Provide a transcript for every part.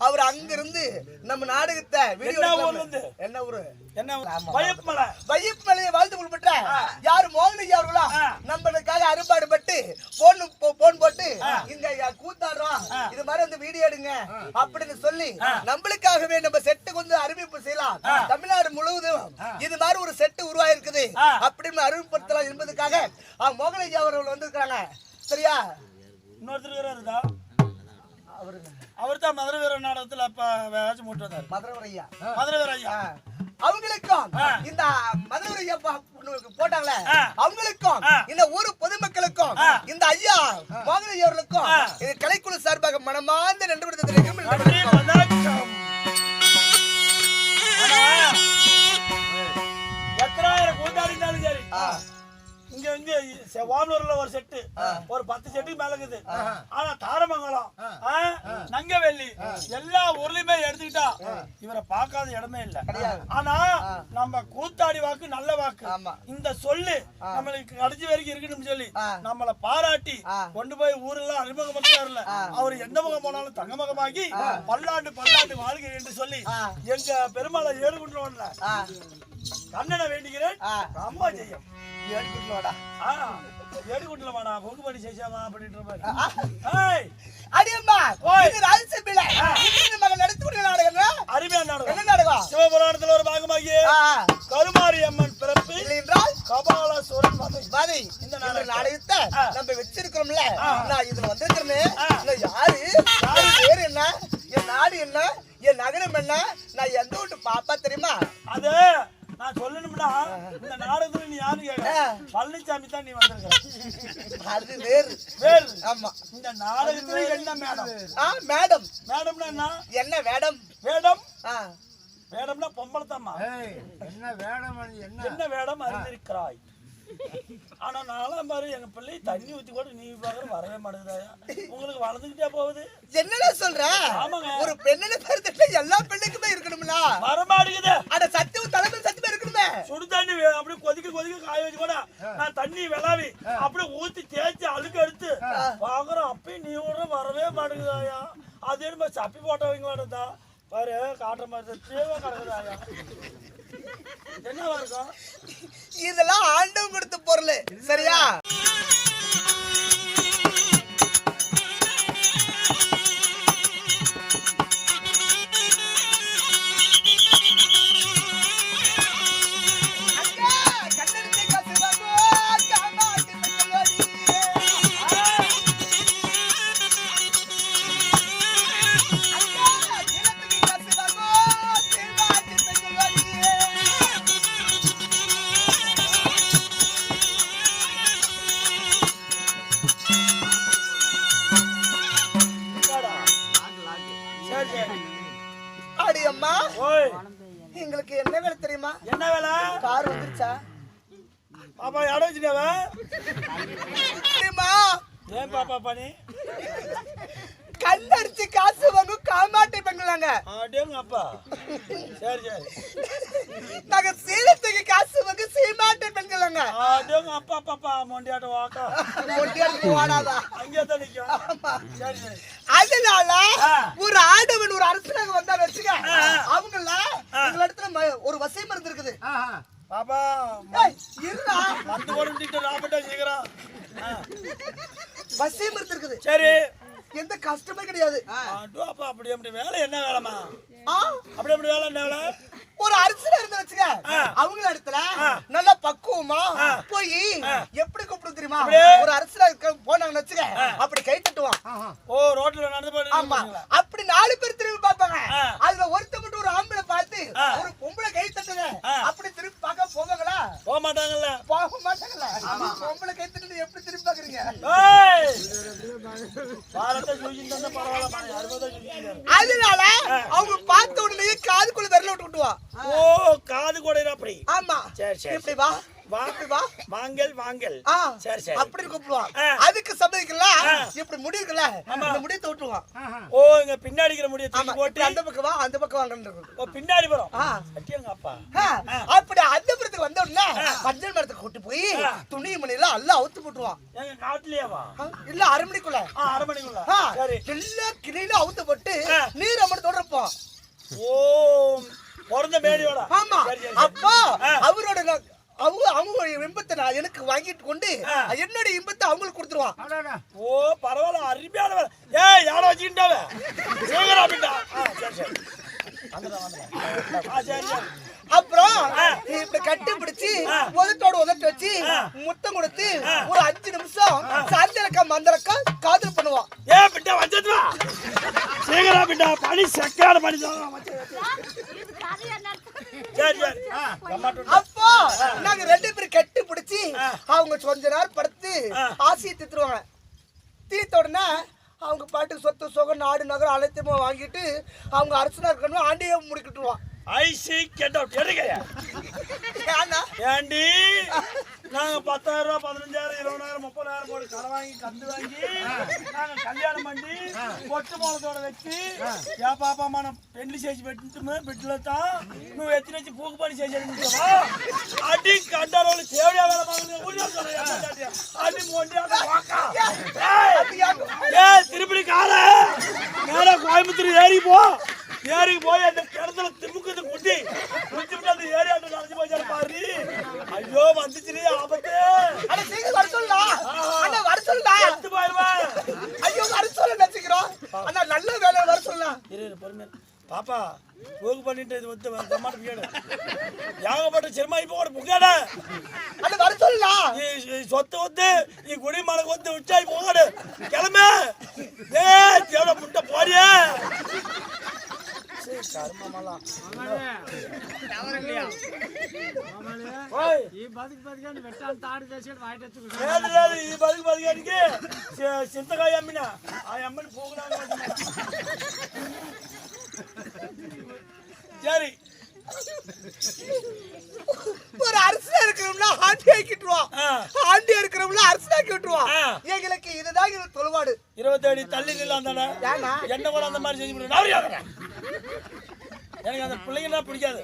அவர் அங்கிருந்து நம்ம நாடகத்தை வீடியோ என்ன ஊரு? என்ன வாழ்த்து குறிப்பிட்ட யாரு? அவர்களா? ஆ. நம்மளுக்காக அரும்பாடுபட்டு போன் போன் போட்டு இங்க கூத்தாடுறோம் இது மாதிரி வந்து வீடியோ எடுங்க அப்படின்னு சொல்லி நம்மளுக்காகவே நம்ம செட்டுக்கு வந்து அறிவிப்பு செய்யலாம். தமிழ்நாடு முழுவதும் இது மாதிரி ஒரு செட்டு உருவாயிருக்குது. அப்படின்னு அறிமுகப்படுத்தலாம் என்பதுக்காக ஆ, மோகனஜி அவர்கள் வந்திருக்காங்க சரியா? இன்னொருத்தர் இருக்கா அவர் தான் மதுரை வீர நாடகத்துல வேச்சு மதுரை அவங்களுக்கும். இந்த மதுரை போட்டாங்களே. அவங்களுக்கும். இந்த ஊர் பொதுமக்களுக்கும். இந்த ஐயா ஐயா அவர்களுக்கும். இது கலைக்குழு சார்பாக மனமார்ந்த நன்றி ஆனா, எத்தனாயிரம் இருந்தாலும் சரி. இங்க வந்து வானூர்ல ஒரு செட்டு. ஒரு பத்து செட்டுக்கு மேல இருக்குது. ஆனா தாரமங்கலம் நங்கவெள்ளி எல்லா ஊர்லயுமே எடுத்துக்கிட்டா இவரை பார்க்காத இடமே இல்ல. ஆனா நம்ம கூத்தாடி வாக்கு நல்ல வாக்கு. இந்த சொல்லு நம்மளுக்கு கடைசி வரைக்கும் இருக்கணும்னு சொல்லி. நம்மள பாராட்டி. கொண்டு போய் ஊரெல்லாம் அறிமுகப்படுத்தாருல அவர் எந்த முகம் போனாலும் தங்க முகமாகி பல்லாண்டு பல்லாண்டு வாழ்க என்று சொல்லி. எங்க பெருமாளை ஏறுகின்றவன்ல ஆ, கண்ணனை வேண்டுகிறேன். அம்மா ஜெயம். ஏடுகுட்டலோடா. ஆ, ஏடுகுண்டலமாடா பொங்குபடி சேஷாமா அப்படின்ற மாதிரி அடியம்மா ஓய். இது ராஜ்யசபையில இந்த மகன் நடத்தி முடிய நாடகம் அருமையான நாடகம். என்ன நாடகம்? சிவபுராணத்துல ஒரு பாகமாகிய. கருமாரி அம்மன் பிறப்பு. என்றால் கபாலசுரன் வதை இந்த. நாடகத்தை. நம்ம வச்சிருக்கிறோம்ல. நான் இதுல வந்திருக்கிறேனே. யாரு? என் பேர் என்ன? என் நாடு என்ன? நாடகத்துல நீ. பழனிசாமி தான் வந்திருக்க அது வேறு. வேறு. ஆமா. இந்த நாடகத்துல என்ன மேடம் ஆ மேடம் மேடம்னா என்ன? என்ன மேடம் வேடம்? ஆ. வேடம்னா பொம்பளை தாம்மா என்ன வேடம் என்ன? என்ன வேடம்? அறிந்திருக்கிறாய். ஆனா நான்லாம் பாரு எங்க பிள்ளை தண்ணி ஊத்தி கூட நீ பாக்குற வரவே மாட்டேங்குதாயா உங்களுக்கு வளர்ந்துக்கிட்டே போகுது. என்னடா சொல்ற? ஆமாங்க. ஒரு பெண்ணு பெருத்துட்டு எல்லா பெண்ணுக்குமே இருக்கணும்ல? வரமாட்டேங்குது அட சத்தியம் தலைமை சத்தியமா சுடு தண்ணி அப்படியே கொதிக்க கொதிக்க காய வச்சு கூட நான் தண்ணி விளாவி அப்படியே ஊத்தி தேய்ச்சி அழுக்கு எடுத்து வாங்குறோம் அப்பயும் நீ கூட வரவே மாட்டேங்குதாயா? அது என்ன சப்பி போட்டவங்களாடா பாரு காட்டுற மாதிரி தேவை கிடக்குதாயா இருக்கும்? இதெல்லாம் ஆண்டவன் கொடுத்த பொருள். சரியா? பாப்பா மொண்டியாட்டம் வாக்கா? ஒட்டியாருக்கு ஓடாதா அங்கேயே தான் நிற்கும் சரி அதனால. ஒரு ஆடவன் ஒரு அரசனாக வந்தா வச்சுக்க. அவங்கள எங்க இடத்துல ஒரு வசை மருந்து இருக்குது. ஏய், இருடா. மந்து கொண்டு ராபட்டா சீக்கிரம். வசை மருந்து இருக்குது. சரி. எந்த கஷ்டமே கிடையாது அப்பா அப்படி அப்படி வேலை என்ன வேலைமா ஆ, அப்படி அப்படி வேலை என்ன வேலை ஒரு அரசனா இருந்து வச்சுக்க ஆ. அவங்கள இடத்துல. நல்லா பக்குவமா. போய். எப்படி கூப்பிடும் தெரியுமா. ஒரு அரசனா இருக்க போனாங்கன்னு வச்சுக்க அப்படி கை தட்டுவான் ஓ ரோட்ல நடந்து போயிட்டு ஆமா? அப்படி நாலு பேர் திரும்பி பார்ப்பாங்க. அதுல ஒருத்த மட்டும் ஒரு ஆம்பளை பார்த்து ஆ. ஒரு பொம்பளை கை தட்டுங்க ஆ. அப்படி திரும்பி பார்க்க போவாங்களா போக மாட்டாங்கல்ல போக மாட்டாங்களா பொம்பளை கை தட்டு எப்படி திரும்பி பாக்குறீங்க ஏய் வாரத்தை சுழிச்சு தந்தா பரவாயில்ல அறுபதா சுழிச்சு அதனால அவங்க பார்த்த உடனே காதுக்குள்ள விரல விட்டு விட்டுவா ஓ காது கொடையிற அப்படி ஆமா சரி, சரி, இப்படி வா வா இப்படி வா வாங்கல் வாங்கல் ஆ, சரி ஆ. அதுக்கு சம்மதிக்கல ஆ. இப்படி முடி இருக்குல்ல இந்த முடியை தொட்டுருவான் ஓ இங்க பின்னாடி முடிய தூக்கி போட்டு அந்த பக்கம் வா அந்த பக்கம் வாங்கன்னு ஓ பின்னாடி அப்பா. ஆ, அப்படி அந்த புறத்துக்கு வந்த உடனே மஞ்சள் மரத்துக்கு கூட்டு போய் துணி மணில எல்லாம் அவுத்து போட்டுருவான். எங்க காட்டுலயாவா இல்ல அரை மணிக்குள்ள. அரை மணிக்குள்ள. எல்லா கிளியில அவுத்து போட்டு. நீர் அம்மன் தொடர்ப்போம் ஓ பிறந்த மேடியோட. ஆமா. அப்போ. அவரோட அவங்க அவங்க இன்பத்தை நான் எனக்கு வாங்கிட்டு கொண்டு ஆ. என்னோட இன்பத்தை அவங்களுக்கு கொடுத்துருவான். ஓ பரவாயில்ல அருமையான வேலை ஏய் யாரை வச்சுக்கிட்டாவ அப்புறம். இப்படி கட்டி பிடிச்சு. உதட்டோட உதட்டு வச்சு. முத்தம் கொடுத்து ஒரு அஞ்சு நிமிஷம் சாந்திரக்கா மந்திரக்கா காதல் பண்ணுவான். ஏ பிட்டா வச்சது வா சீக்கிரம் பிட்டா பனி செக்கான பனி அப்போ நாங்க ரெண்டு பேரும் கட்டி பிடிச்சி. அவங்க கொஞ்ச நேரம் படுத்து. ஆசையை தித்துருவாங்க தீர்த்த உடனே அவங்க பாட்டுக்கு சொத்து சுகம் நாடு நகரம் அனைத்துமே வாங்கிட்டு அவங்க அரசனா இருக்கணும் ஆண்டியே முடிக்கிட்டுருவான் ஐசி கெட் அவுட் எடுக்கையா ஏன்னா ஏண்டி நாங்க பத்தாயிரம் ரூபாய் பதினஞ்சாயிரம் இருபதாயிரம் முப்பதாயிரம் போட்டு கடை வாங்கி கந்து வாங்கி நாங்க கல்யாணம் பண்ணி பொட்டு மூலத்தோட வச்சு ஏன் பாப்பாமா நான் பெண்ணு చేసి పెట్టింటుమే బిడ్డలతో నువ్వు ఎత్తి నుంచి పూకు పని చేసేది అడ్డి కంటారోళ్ళు దేవుడే వేల అడ్డి మొండి ఏ తిరుపతి కాదా నేనే కోయంబత్తూరు ఏరికి ஏறி போய் அந்த கிணத்துல திமுக்கது குட்டி குடிச்சுட்டு அந்த ஏரியாட்டு நடந்து போய் பாரு ஐயோ வந்துச்சு ஆபத்து. அட நீங்க வர சொல்லா அண்ணா வர சொல்லா எடுத்து போயிருவா ஐயோ வர சொல்ல நினைச்சுக்கிறோம். அண்ணா நல்ல வேலை வர சொல்லலாம் இரு பாப்பா போகு பண்ணிட்டு இது வந்து தம்மாட்ட பிடிக்காடு ஏகப்பட்ட சிரமம் இப்போ கூட வர சொல்லா சொத்து வந்து நீ குடி வந்து உச்சாய் போகாடு கிளம்பு. ஏ தேவை முட்டை போறியே పోరియే ఓయ్, ఈ బతుకు బతికండి పెట్టాలి తాడు చేసాడు బయట ఎత్తుకుంటాడు. లేదు లేదు ఈ బతుకు బతికానికి చి- చింతకాయ అమ్మిన ఆ అమ్మని పోగుడాను சரி ஒரு அரசா இருக்கிறோம்னா ஆண்டி ஆக்கிட்டுருவான் ஆ. ஆண்டி இருக்கிறோம்னா அரசாக்கி விட்டுருவான் ஆ. எங்களுக்கு இதுதான் எங்களுக்கு தொழுவாடு. இருபத்தேழு தள்ளி நில்ல அந்த ஏன்னா? என்ன கூட அந்த மாதிரி செஞ்சு அவரை. எனக்கு அந்த பிள்ளைங்கன்னா பிடிக்காது.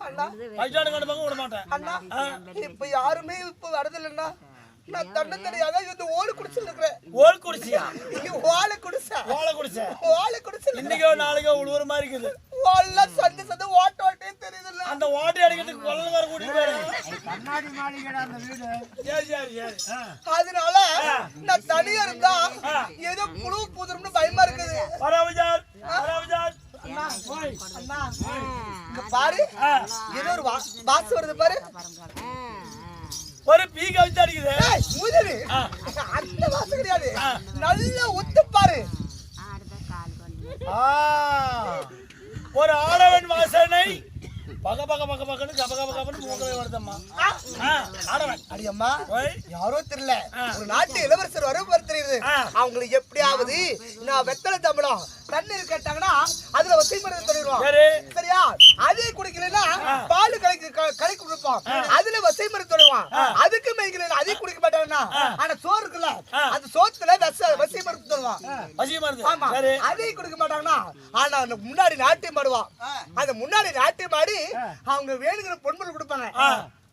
அண்ணா. வயசாடு கண்டு பக்கம் விட மாட்டேன். அண்ணா இப்ப யாருமே இப்ப வரதில்லைன்னா நான் தன்னை தெரியாத இந்த ஓடு குடிச்சு இருக்கிறேன். ஓல் குடிச்சியா? இங்க ஓலை குடிசை ஓலை குடிச்ச? ஓலை குடிச்சு இன்னைக்கோ நாளைக்கோ உழுவுற மாதிரி இருக்குது. ஓல்லாம் சந்து சந்து ஓட்ட ஓட்டே தெரியுதுல்ல. அந்த ஓட்டை அடிக்கிறதுக்கு கொள்ளல வர கூட்டிட்டு கண்ணாடி மாளிகைடா அந்த வீடு சரி சரி. சரி அதனால நான் தனியா இருந்தா. ஏதோ புழு புதுரும்னு பயமா இருக்குது. பரவஜார் பரவஜார் அண்ணா அண்ணா இங்க பாரு. ஏதோ ஒரு வா- வாசம் வருது பாரு. ஒரு பீ கவிச்சு அடிக்குது. ஆ. அந்த வாசம் கிடையாது. நல்லா உத்து பாரு ஆ. ஒரு ஆடவன் வாசனை பக பக பக பகன்னு கப கப கபன்னு மூக்கலை வருதம்மா ஆடவன் அடியம்மா யாரோ தெரியல. ஒரு நாட்டு இளவரசர் வர தெரியுது. அவங்களுக்கு எப்படியாவது நான் வெத்தலை தமிழம் தண்ணீர் கேட்டாங்கன்னா அதுல வசை மருந்து சரி சரியா? அதே குடிக்கலன்னா. பால் கலக்கி கலக்கி கொடுப்போம். அதுல வசை மருந்து அதுக்கு மேய்க்கல அதையும் குடிக்க மாட்டாங்கன்னா ஆனா சோறு இருக்குல்ல. அந்த சோத்துல வச வசை மருந்து தொடுவான் வசியமா இருந்து ஆமா. அதையும் குடிக்க மாட்டாங்கன்னா ஆனா அந்த முன்னாடி நாட்டியம் ஆடுவான் அந்த முன்னாடி நாட்டியம் ஆடி அவங்க வேணுங்கிற பொன்முறை கொடுப்பாங்க.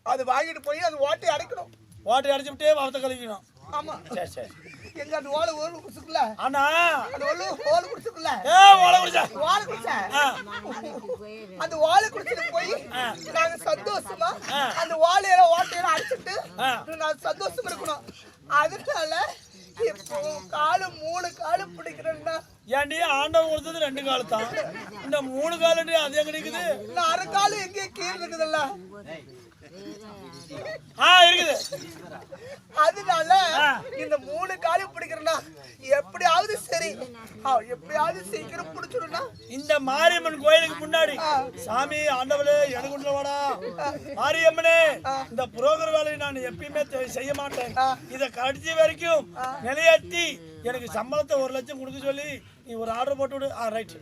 அது வாங்கிட்டு போய் அந்த ஓட்டை அடைக்கணும். ஓட்டை அடிச்சு விட்டே வார்த்தை கழிக்கணும். ஆமா. சரி சரி. எங்க அந்த ஓலை ஓலை குடிச்சுக்கல ஆனா அந்த ஓலை ஓலை குடிச்சுக்கல ஏ ஓலை குடிச்சா. ஓலை குடிச்ச. அந்த ஓலை குடிச்சிட்டு போய் நாங்க சந்தோஷமா அந்த ஓலையில ஓட்டையில அடிச்சிட்டு. நான் சந்தோஷமா இருக்கணும். அதனால இப்போ காலம் மூணு காலம் பிடிக்கிறேன்னா ஏன்டி ஆண்டவன் கொடுத்தது ரெண்டு காலு தான். இந்த மூணு காலடி அது எங்க நிக்குது அரை காலம் எங்கே கீழ் இருக்குதுல்ல. ஆ இருக்குது. அதனால. இந்த மூணு காலம் பிடிக்கிறேன்னா எப்படியாவது சரி. எப்படியாவது சீக்கிரம் பிடிச்சிடும்னா இந்த மாரியம்மன் கோயிலுக்கு முன்னாடி சாமி ஆண்டவளே எனக்கு வாடா. மாரியம்மனே இந்த புரோகர் வேலையை நான் எப்பயுமே செய்ய மாட்டேன். இத கடைசி வரைக்கும் நிலையாட்டி எனக்கு சம்பளத்தை ஒரு லட்சம் கொடுக்க சொல்லி நீ ஒரு ஆர்டர் போட்டு விடு. ஆ ரைட்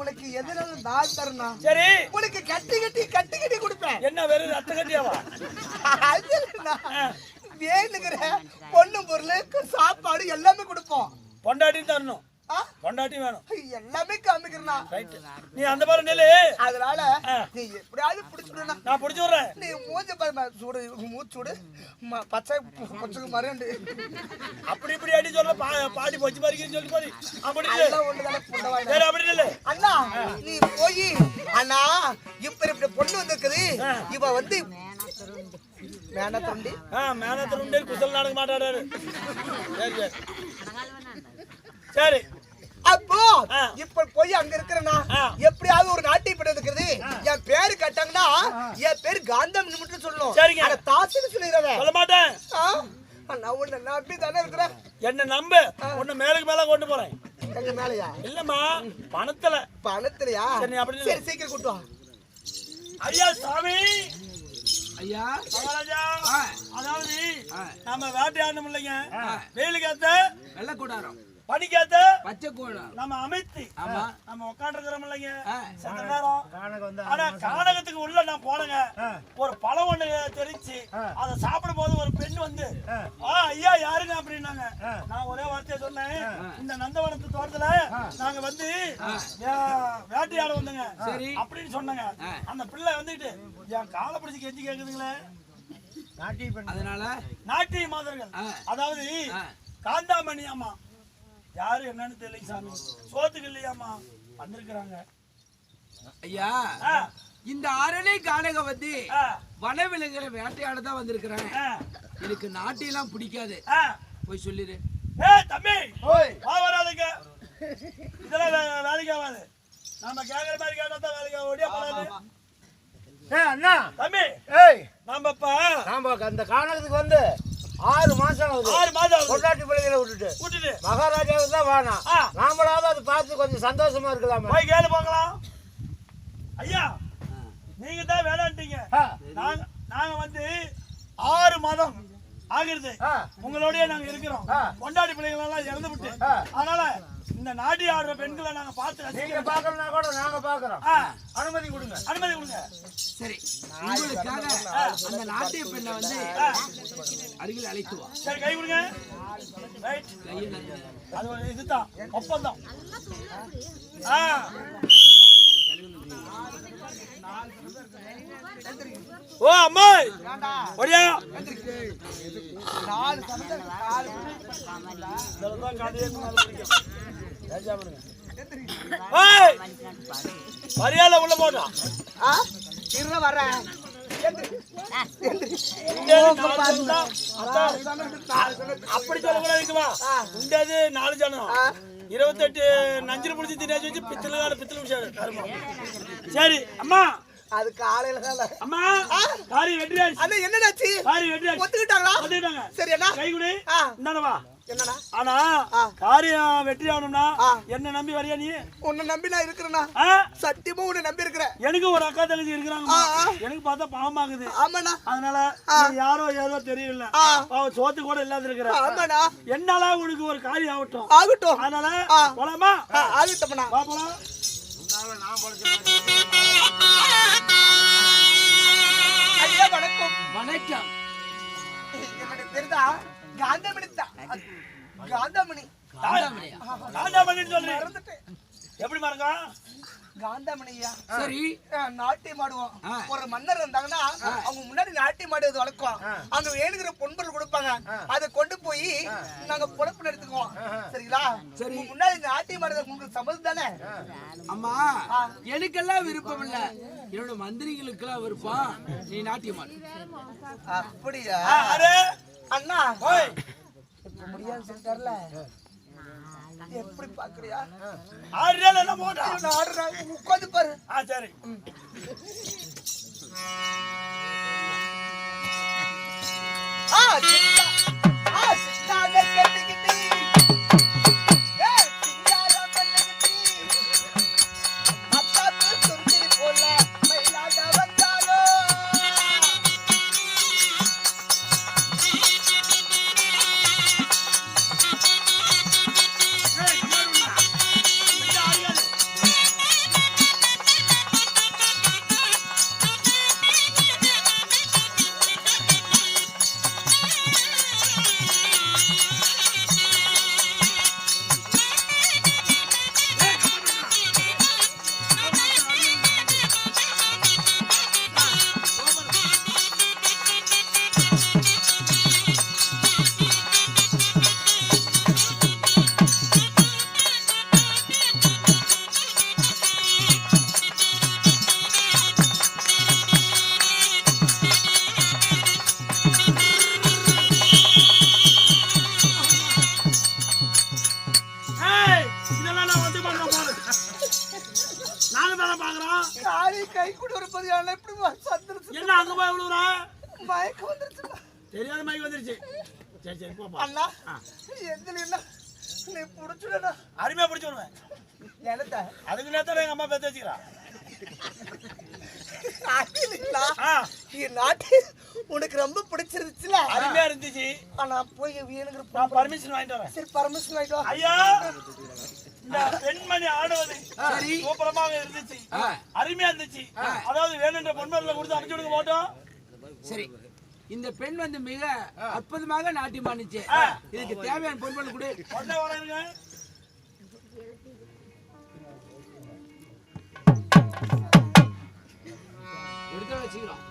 உனக்கு எதுனாலும் நான் தரணும் சரி. உனக்கு கட்டி கட்டி கட்டி கட்டி கொடுப்பேன். என்ன வெறும் ரத்த கட்டியாவா? அது. வேணுங்கிற பொண்ணு பொருள் சாப்பாடு எல்லாமே கொடுப்போம். பொண்டாட்டியும் தரணும். ஆ? பொண்டாட்டி வேணும். எல்லாமே காமிக்கிறனா நீ அந்த மாதிரி நில்லு. அதனால. நீ எப்படியாவது பிடிச்சிடுனா நான் பிடிச்சி விடுறேன். நீ மூஞ்ச பாரு சூடு மூச்சு சூடு. பச்சை கொஞ்சம் மறண்டு அப்படி இப்படி அடி சொல்ல பாடி பொச்சு பறிக்கிறேன்னு சொல்லி அப்படி. சரி அப்படி நில்லு அண்ணா நீ போய். அண்ணா இப்ப இப்படி பொண்ணு வந்திருக்குது. இவ வந்து மேன தொண்டி. ஆ மேனத்தில் உண்டே குசல் நடக்க மாட்டாடாரு சரி சரி. சரி. அப்போ. இப்ப போய் அங்க இருக்கிறனா. எப்படியாவது ஒரு நாட்டிய படம் இருக்கிறது என் பேரு கட்டாங்கன்னா என் பேரு காந்தம் மட்டும் சொல்லணும். சரிங்க. ஆனா தாசின்னு சொல்லிடுறவன் சொல்ல மாட்டேன். நான் உன்னை நம்பி தானே இருக்கிறேன். என்ன நம்பு. உன்னை மேலுக்கு மேல கொண்டு போறேன். எங்க மேலயா? இல்லம்மா பணத்துல. பணத்திலயா? சரி, நீ அப்படி. சரி சீக்கிரம் கூட்டு வா. ஐயா சாமி. ஐயா. மகாராஜா. அதாவது ஆ. நம்ம வேட்டையாடணும் இல்லைங்க. வெயிலுக்காத்த வெள்ளை கூடாரம். பனிக்காத்த பச்சை கூடாரம் நம்ம அமைத்து. ஆமா. நம்ம உட்காந்துருக்கிறோம் இல்லைங்க நேரம். ஆனா கானகத்துக்கு உள்ள நான் போனேங்க. ஒரு பழம் ஒண்ணு தெரிச்சு அதை சாப்பிடும் போது ஒரு பெண் வந்து ஆ. ஐயா யாருங்க? அப்படின்னாங்க. நான் ஒரே வார்த்தையை சொன்னேன். இந்த நந்தவனத்து தோட்டத்துல நாங்க வந்து வேட்டையாட வந்தோங்க. சரி. அப்படின்னு சொன்னாங்க. அந்த பிள்ளை வந்துட்டு என் காலை பிடிச்சி கெஞ்சி கேக்குதுங்களே. அதனால? நாட்டிய மாதர்கள். அதாவது. காந்தாமணி அம்மா. யாரு என்னன்னு தெரியல சாமி. சோத்துக்கு இல்லையாம்மா? வந்திருக்கிறாங்க. ஐயா ஆ, இந்த அரளி ஆ, வனவிலங்குகளை வேட்டையாட தான் வந்திருக்கிறேன் ஆ, எனக்கு நாட்டியெல்லாம் பிடிக்காது. ஆ. போய் சொல்லிடு. ஏய் தம்பி! வா வராதுங்க. இதெல்லாம் வேலைக்கு ஆகாது. நாம கேக்குற மாதிரி கேட்டா தான் வேலைக்கு ஆகும். ஒடியா போடாது ஏய் அண்ணா. தம்பி! ஏய். நாம இப்ப நாம அந்த காணகத்துக்கு வந்து ஆறு மாசம் ஆகுது. ஆறு மாதம் ஆகுது. பொண்டாட்டி பிள்ளைகளை விட்டுட்டு. விட்டுட்டு. மகாராஜாவுக்கு தான் வேணாம். நாமளாவது அதை பார்த்து கொஞ்சம் சந்தோஷமா இருக்கலாமே. போய் கேளு பார்க்கலாம். ஐயா நீங்க தான் வேணான்ட்டீங்க. நாங்க நாங்க வந்து ஆறு மாதம் ஆகிறது ஆ. உங்களோடய நாங்க இருக்கிறோம். ஆ. கொண்டாடி பிள்ளைகள் எல்லாம் இறந்து விட்டு. அதனால இந்த நாட்டி ஆடுற பெண்களை நாங்க பார்த்து நீங்க பார்க்கலனா கூட நாங்க பார்க்கறோம். ஆ, அனுமதி கொடுங்க. அனுமதி கொடுங்க. சரி. உங்களுக்காக அந்த நாட்டிய பெண்ணை வந்து அருகில் அழைத்து வா. சரி கை கொடுங்க. ரைட். அது ஒரு இதுதான். ஒப்பந்தம். ஆ. ஓ அம்மா ஒடியா நாலு சமத்தை நாலு இதெல்லாம் காட்டியே மேல பிடிக்கும். பேசாம இருங்க. ஏய்! மரியாதை உள்ள போட்டோம் ஆ இருற வரேன் அப்படி சொல்லக்கூடாதுக்குமா உண்டது நாலு ஜனம் இருபத்தெட்டு நஞ்சில் பிடிச்சி தின்னாச்சு வச்சு பித்தலுக்கான பித்தல் விஷயம் சரி அம்மா. அது காலையில தான் அம்மா காரி வெற்றியாச்சு அது என்னடாச்சு காரி வெற்றியாச்சு ஒத்துக்கிட்டாங்களா? வந்துட்டாங்க சரி என்ன கை கொடு. ஆ. என்னடா ஆனா. காரியம் வெற்றி ஆகணும்னா. என்ன நம்பி வரியா நீ? உன்னை நம்பி நான் இருக்கிறேன்னா ஆ? சத்தியமா உன்னை நம்பி இருக்கிறேன். எனக்கு ஒரு அக்கா தங்கச்சி இருக்கிறாங்க. எனக்கு பார்த்தா பாவமாகுது. ஆமாண்ணா. அதனால யாரோ ஏதோ தெரியல. பாவம் சோத்து கூட இல்லாத இருக்கிற. ஆமாண்ணா. என்னால உனக்கு ஒரு காரியம் ஆகட்டும். ஆகட்டும். அதனால. போலாமா? ஆகட்டும்ண்ணா. வா போலாம். வணக்கம். வணக்கம். தான் காந்தமணி தான் காந்தாமணி. காந்தாமணியா? காந்தாமணின்னு சொல்றேன் எப்படி மறக்கா? காந்தாமணியா? சரி. நாட்டியம் ஆடுவோம். ஒரு மன்னர் இருந்தாங்கன்னா அவங்க முன்னாடி நாட்டியம் ஆடுவது வழக்கம் அங்க வேணுங்கிற பொன்பொருள் கொடுப்பாங்க. அதை கொண்டு போய் நாங்க பொழப்பு நடத்துக்குவோம் சரிங்களா? சரி. முன்னாடி நாட்டியம் ஆடுறது உங்களுக்கு சம்மதம் தானே? அம்மா எனக்கெல்லாம் விருப்பம் இல்ல. என்னோட மந்திரிகளுக்கெல்லாம் விருப்பம் நீ நாட்டியம் ஆடு அப்படியா? அண்ணா. இப்ப முடியாது சொல்லிட்டார்ல. எப்படி பாக்குறியா? ஆறு நாள் என்ன போட்டா நான் ஆடுறேன் உட்காந்து பாரு. ஆ சரி. ஆ ஒரு பதினால எப்படி சந்திரச்சு என்ன அங்க போய் விழுவுற மயக்கம் வந்துருச்சு தெரியாத மாதிரி வந்துருச்சு. சரி சரி போப்பா அண்ணா எதுல என்ன நீ புடிச்சுடா அருமையா பிடிச்சு விடுவேன். எனத்த அதுக்கு நேரத்தில் எங்க அம்மா பேத்து வச்சுக்கிறா. அகிலா ஆ, என் நாட்டு உனக்கு ரொம்ப பிடிச்சிருந்துச்சுல? அருமையா இருந்துச்சு. ஆனா போய் நான் பர்மிஷன் வாங்கிட்டு வரேன். சரி பர்மிஷன் ஆயிட்டு வா. ஐயா! இந்த பெண்மணி ஆடுவது சரி. சூப்பரமாக இருந்துச்சு. அருமையா இருந்துச்சு. அதாவது வேணுன்ற பொன்மரில் கொடுத்து அனுப்பிச்சு விடுங்க போட்டோம் சரி. இந்த பெண் வந்து மிக அற்புதமாக நாட்டியம் பண்ணுச்சு இதுக்கு தேவையான பொருட்கள் கொடு. எடுத்து வச்சுக்கிறோம்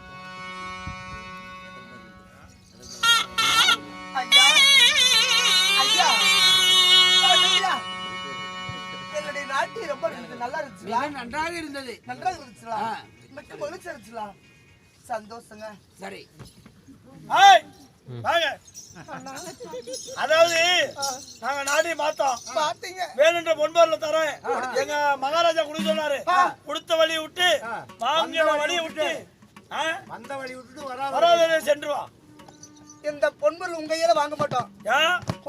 என்னுடைய நாட்டு ரொம்ப நல்லா இருந்துச்சுல நன்றாக இருந்தது. நன்றாக இருந்துச்சுல. மிக்க மகிழ்ச்சி இருந்துச்சுல சந்தோஷங்க. சரி. வாங்க. அதாவது நாங்க நாட்டையும் பார்த்தோம் பாத்தீங்க வேணுன்ற பொன்பொருளை தரேன். எங்க மகாராஜா கொடுக்க சொன்னாரு. கொடுத்த வழியை விட்டு வாங்கின வழியை விட்டு வந்த வழி விட்டுட்டு வராத வராததை சென்று வா இந்த பொன்பொருள் உங்க கையில வாங்க மாட்டோம்.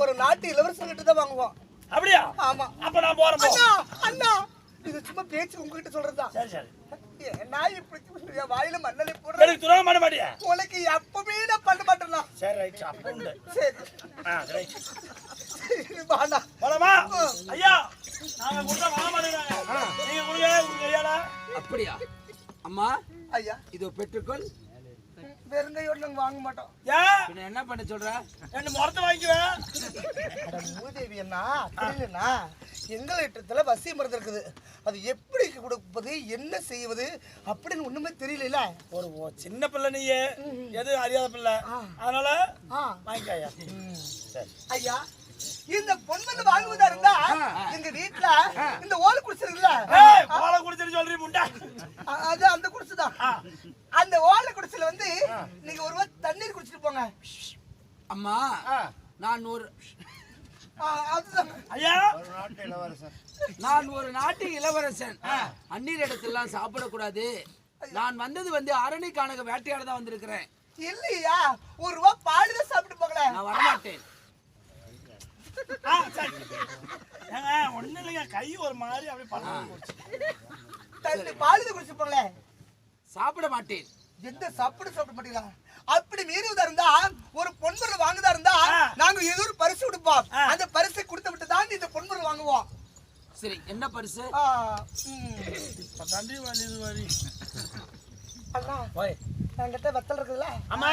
ஒரு நாட்டு இளவரசர் கிட்ட தான் வாங்குவோம். அப்படியா? ஆமா. அப்ப நான் போறேன். அண்ணா. இது சும்மா பேச்சு உங்ககிட்ட சொல்றதுதான். சரி சரி. நான் இப்படி என் வாயில மண்ணலை போடுறேன் எனக்கு துரோகம் பண்ண மாட்டியா? உனக்கு எப்பவுமே நான் பண்ண மாட்டேன்னா சரி ரைட் அப்ப உண்டு. சரி. ஆ ரைட். சரி, வாண்ணா போலாமா? ஐயா நாங்க கொடுத்தா வாங்க மாட்டேங்கிறாங்க நீங்க கொடுங்க உங்க ஐயாடா அப்படியா? அம்மா ஐயா. இதோ பெற்றுக்கொள் வெறுங்கையோடு நாங்க வாங்க மாட்டோம். ஏன் என்ன பண்ண சொல்ற? ரெண்டு முறத்தை வாங்கிக்குவேன் அட மூதேவி அண்ணா புரியலண்ணா. எங்களிடத்துல வசிய மருந்து இருக்குது. அது எப்படி கொடுப்பது என்ன செய்வது அப்படின்னு ஒண்ணுமே தெரியல ஒரு சின்ன பிள்ளை நீயே. எது அறியாத பிள்ளை? அதனால வாங்கிக்க ஐயா சரி. ஐயா இந்த பொன்மண்ணு வாங்குவதா இருந்தா எங்க வீட்டுல இந்த ஓலை குடிச்சிருக்குல்ல ஏய் பாலை குடிச்சிட்டு சொல்றீ முண்டா. அது அந்த குடிசுதான் அந்த ஓலை குடிசையில வந்து நீங்க ஒரு வாட்டி தண்ணீர் குடிச்சிட்டு போங்க. அம்மா நான் ஒரு நான் ஒரு நாட்டு இளவரசன். அந்நீர் இடத்தெல்லாம் சாப்பிடக்கூடாது. நான் வந்தது வந்து அரணி காணக வேட்டையாட தான் வந்திருக்கிறேன். இல்லையா? ஒரு ரூபா பாலுதான் சாப்பிட்டு போங்களேன். நான் வரமாட்டேன். ஒண்ணும் இல்லைங்க. கை ஒரு மாதிரி அப்படியே தண்ணி பாலுதான் குடிச்சு போங்களேன். சாப்பிட மாட்டேன். எந்த சாப்பிட சாப்பிட மாட்டீங்களா? அப்படி மீறுவதா இருந்தா ஒரு பொன்பொருள் வாங்குதா இருந்தா நாங்க ஏதோ ஒரு பரிசு கொடுப்போம். அந்த பரிசை கொடுத்து விட்டு தான் இந்த பொன்பொருள் வாங்குவோம். சரி என்ன பரிசு? தண்டி வலி இது வலி. அண்ணா ஓய் என்கிட்ட வெத்தல் இருக்குதுல்ல? அம்மா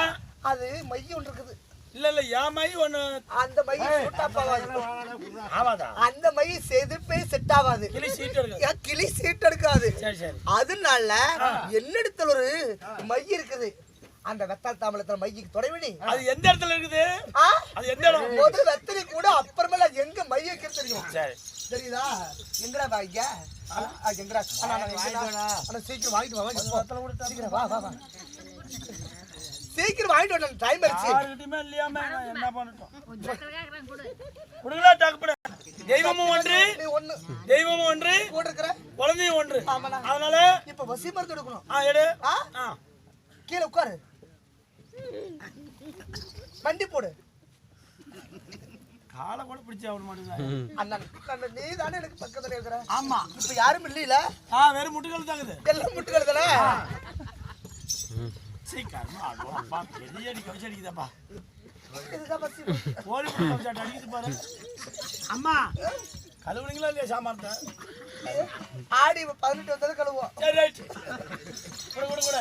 அது மை ஒன்று இருக்குது. இல்ல இல்ல என் மை ஒண்ணு. அந்த மை செட் ஆகாது அந்த மை செதுப்பே செட் ஆகாது கிளி சீட் எடுக்க ஏன் கிளி சீட் எடுக்காது. சரி சரி. அதனால என்னிடத்தில் ஒரு மை இருக்குது. அந்த வெத்தால் தாம்பளத்துல மைக்கு தொடவினி அது எந்த இடத்துல இருக்குது? ஆ? அது எந்த இடம்? முதல்ல வெத்தலை கூட அப்புறமேல எங்க மை வைக்க தெரியும். சரி. தெரியுதா? எங்கடா வாங்க எங்கடா? சீக்கிரம் வாங்கிட்டு வா வாங்க. சீக்கிரம் வா வா வா. சீக்கிரம் வாங்கிட்டு வா டைம் ஆயிடுச்சு. யாருக்கிட்டயுமே இல்லையாம என்ன பண்ணட்டும்? கொடுங்களா டாக்குப்பட தெய்வமும் ஒன்று. தெய்வமும் ஒன்று. கூட இருக்கிற குழந்தையும் ஒன்று. ஆமாண்ணா. அதனால இப்ப வசி மருந்து எடுக்கணும். ஆ எடு. ஆ? ஆ. கீழே உட்காரு. வண்டி போடு. காலை கூட பிடிச்சி ஆக மாட்டேங்குது அண்ணன் அண்ணன் நீ தானே எனக்கு பக்கத்துல இருக்கிற? ஆமா. இப்ப யாரும் இல்லையில? ஆ வெறும் முட்டுகள் தாங்குது எல்லாம் முட்டுக்கிறதுல சீக்கிரமா ஆடுவோம் அப்பா பெரிய அடி கவிச்சு அடிக்குதாப்பா. கோழி கவிச்சாட்டு அடிக்குது பாரு. அம்மா. கழுவுனீங்களா இல்லையா சாமான்த்த ஆடி பதினெட்டு வந்தது கழுவோம் சரி ரைட் கூட கூட கூட.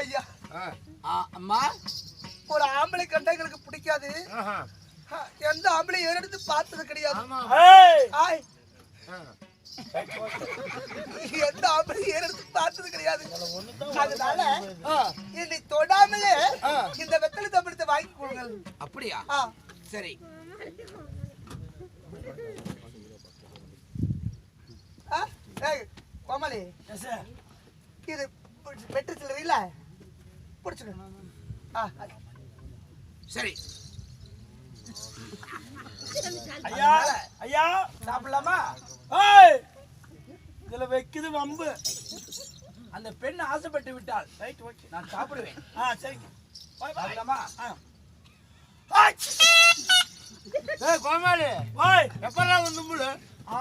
ஐயா. ஆ, அம்மா? ஒரு ஆம்பளை கண்டா எங்களுக்கு பிடிக்காது. எந்த ஆம்பளை ஏறெடுத்து பார்த்தது கிடையாது. எந்த ஆம்பளை ஏறெடுத்து பார்த்தது கிடையாது. அதனால என்னை தொடாமலே இந்த வெத்தலை தம்பிடத்தை வாங்கி கொடுங்கள். அப்படியா? சரி. சார் இது வெற்றி சில்லறையில பிடிச்சிடு ஆ சரி. ஐயா ஐயா. சாப்பிடலாமா? இதுல வைக்குது வம்பு. அந்த பெண் ஆசைப்பட்டு விட்டால் ரைட் ஓகே நான் சாப்பிடுவேன். ஆ சரிங்க. பாய் பாய். சாப்பிடலாமா? ஏய் கோமாளி பாய் எப்பெல்லாம் வந்து ஆ